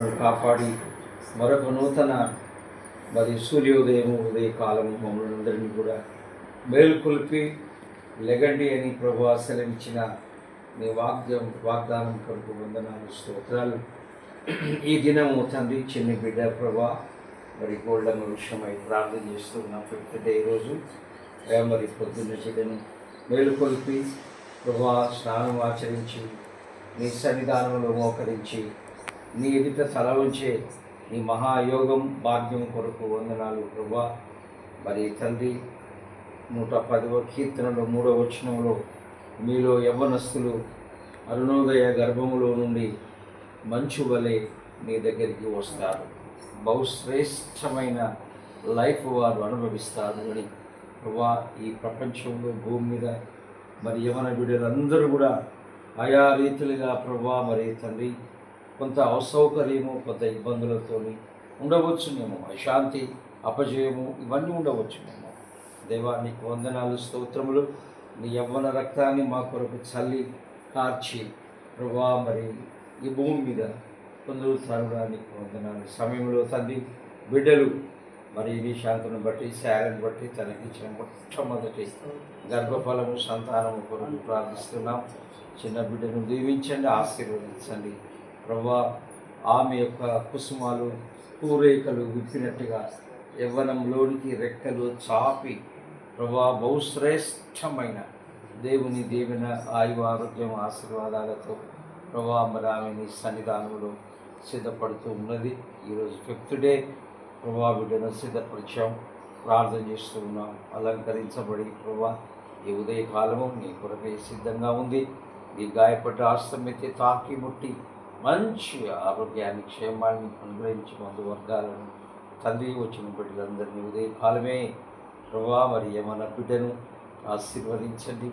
కాపాడి మరొక నూతన మరి సూర్యోదయం ఉదయకాలము మమ్మల్ని అందరినీ కూడా మేలుకొల్పి లెగండి అని ప్రభు సెలవిచ్చిన నీ వాగ్దం వాగ్దానం కొరకు వందనాలు స్తోత్రాలు. ఈ దినము తండ్రి చిన్న బిడ్డ ప్రభా మరి గోల్డెన్ విషయమై ప్రార్థన చేస్తున్నాం. ఫిఫ్త్ డే రోజు మరి పొద్దున్న చెడ్డను మేలుకొల్పి ప్రభా స్నానం ఆచరించి నీ సన్నిధానంలో మోకరించి నీ ఎదుట తల నీ మహాయోగం భాగ్యం కొరకు వందనాలు ప్రభా. మరి తండ్రి నూట పదవ కీర్తనలో మూడవ వచనంలో మీలో యవ్వనస్తులు అరుణోదయ గర్భములో నుండి మంచు వలె నీ దగ్గరికి వస్తారు. బహుశ్రేష్టమైన లైఫ్ వారు అనుభవిస్తారు అని ప్రభా ఈ ప్రపంచంలో భూమి మీద మరి యవన బిడ్డలందరూ కూడా ఆయా రీతిలుగా ప్రభా మరి తండ్రి కొంత అసౌకర్యము కొంత ఇబ్బందులతో ఉండవచ్చునేమో. అశాంతి అపజయము ఇవన్నీ ఉండవచ్చునేమో. దేవా నీకు వందనాలు స్తోత్రములు. నీ యవ్వన రక్తాన్ని మా కొరకు చల్లి కార్చి. ప్రభా మరి ఈ భూమి మీద కొందరు తరుణానికి వందనాలు. సమయంలో తండ్రి బిడ్డలు మరి నీ శాంతిని బట్టి శాలను బట్టి తనకిచ్చిన మొట్టమొదటి గర్భఫలము సంతానము కొరకు ప్రార్థిస్తున్నాం. చిన్న బిడ్డను దీవించండి ఆశీర్వదించండి. ప్రభా ఆమె యొక్క కుసుమాలు పూరేకలు విప్పినట్టుగా యవ్వనంలోనికి రెక్కలు చాపి ప్రభా బహుశ్రేష్టమైన దేవుని దీవెన ఆయు ఆరోగ్యం ఆశీర్వాదాలతో ప్రభా మరి సన్నిధానంలో సిద్ధపడుతూ ఉన్నది. ఈరోజు ఫిఫ్త్ డే. ప్రభా బిడ్డను సిద్ధపరిచాం. ప్రార్థన చేస్తూ ఉన్నాం. అలంకరించబడి ప్రభా ఈ ఉదయకాలము నీ కొరకై సిద్ధంగా ఉంది. ఈ గాయపడ్డ ఆస్తమైతే తాకి ముట్టి మంచి ఆరోగ్యాన్ని క్షేమాన్ని అనుగ్రహించి మందు వర్గాలను తండ్రి వచ్చిన బిడ్డలందరినీ ఉదయకాలమే ప్రభా మరి ఏమన్నా బిడ్డను ఆశీర్వదించండి.